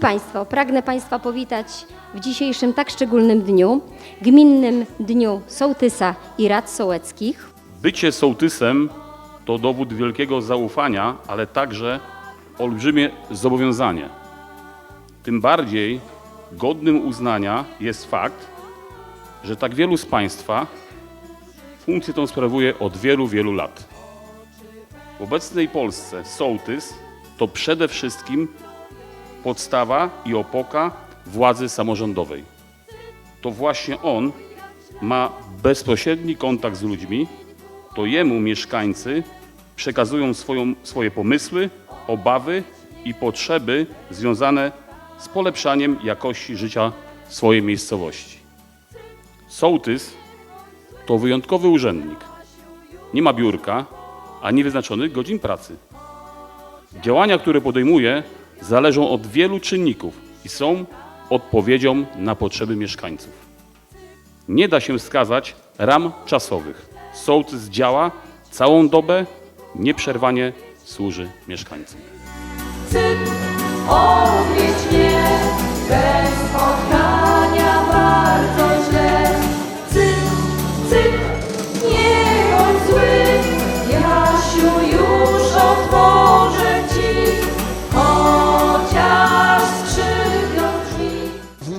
Państwo, pragnę Państwa powitać w dzisiejszym tak szczególnym dniu, gminnym dniu sołtysa i rad sołeckich. Bycie sołtysem to dowód wielkiego zaufania, ale także olbrzymie zobowiązanie. Tym bardziej godnym uznania jest fakt, że tak wielu z Państwa funkcję tą sprawuje od wielu, wielu lat. W obecnej Polsce sołtys to przede wszystkim podstawa i opoka władzy samorządowej. To właśnie on ma bezpośredni kontakt z ludźmi, to jemu mieszkańcy przekazują swoją, swoje pomysły, obawy i potrzeby związane z polepszaniem jakości życia swojej miejscowości. Sołtys to wyjątkowy urzędnik. Nie ma biurka ani wyznaczonych godzin pracy. Działania, które podejmuje, zależą od wielu czynników i są odpowiedzią na potrzeby mieszkańców. Nie da się wskazać ram czasowych. Sołtys działa całą dobę, nieprzerwanie służy mieszkańcom. Odwiedź mnie bez spotkania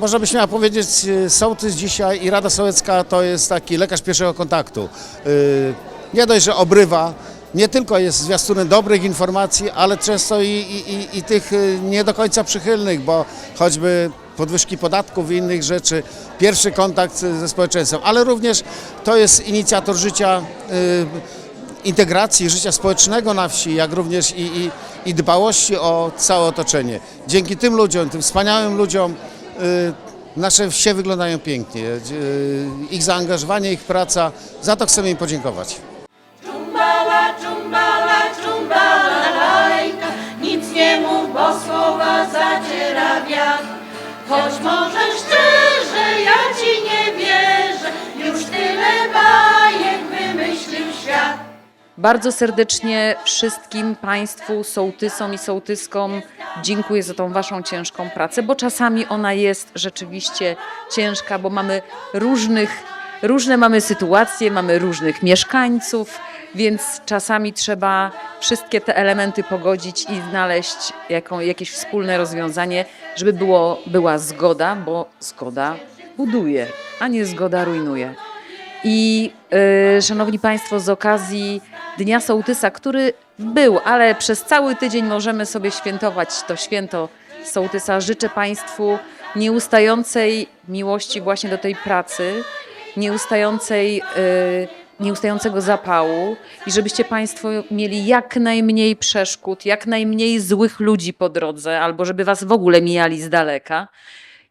Można by śmiało powiedzieć, y, sołtys dzisiaj i Rada Sołecka to jest taki lekarz pierwszego kontaktu. Y, Nie dość, że obrywa, nie tylko jest zwiastunem dobrych informacji, ale często i, i, i, tych y, nie do końca przychylnych, bo choćby podwyżki podatków i innych rzeczy, pierwszy kontakt ze społeczeństwem, ale również to jest inicjator życia integracji życia społecznego na wsi, jak również i, i, i dbałości o całe otoczenie. Dzięki tym ludziom, tym wspaniałym ludziom, nasze wsie wyglądają pięknie. Y, ich zaangażowanie, ich praca, za to chcemy im podziękować. Dżumbala, dżumbala, dżumbala, lajka, nic nie mów, bo słowa zaciera wiatr. Choć może Bardzo serdecznie wszystkim Państwu, sołtysom i sołtyskom dziękuję za tą Waszą ciężką pracę, bo czasami ona jest rzeczywiście ciężka, bo mamy różnych, różne mamy sytuacje, mamy różnych mieszkańców, więc czasami trzeba wszystkie te elementy pogodzić i znaleźć jaką, jakieś wspólne rozwiązanie, żeby było, była zgoda, bo zgoda buduje, a nie zgoda rujnuje. I y, szanowni Państwo, z okazji Dnia Sołtysa, który był, ale przez cały tydzień możemy sobie świętować to święto Sołtysa, życzę Państwu nieustającej miłości właśnie do tej pracy, nieustającej, y, nieustającego zapału i żebyście Państwo mieli jak najmniej przeszkód, jak najmniej złych ludzi po drodze, albo żeby Was w ogóle mijali z daleka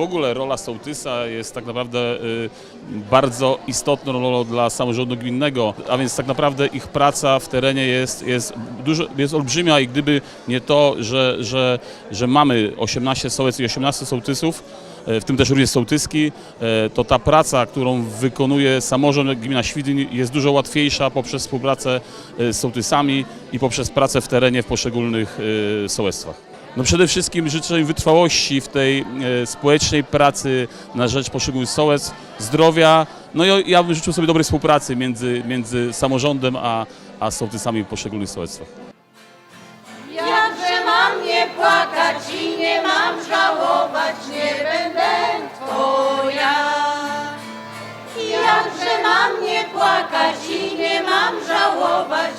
W ogóle rola sołtysa jest tak naprawdę y, bardzo istotną rolą dla samorządu gminnego, a więc tak naprawdę ich praca w terenie jest, jest, dużo, jest olbrzymia i gdyby nie to, że, że, że mamy 18 sołec i 18 sołtysów, y, w tym też również sołtyski, y, to ta praca, którą wykonuje samorząd gmina Świdyn jest dużo łatwiejsza poprzez współpracę y, z sołtysami i poprzez pracę w terenie w poszczególnych sołectwach. No przede wszystkim życzę im wytrwałości w tej e, społecznej pracy na rzecz poszczególnych sołec, zdrowia. No i ja bym życzył sobie dobrej współpracy między, między samorządem a, a sołtysami w poszczególnych sołectwach. Jakże mam nie płakać i nie mam żałować, nie będę twoja. Jakże mam nie płakać i nie mam żałować,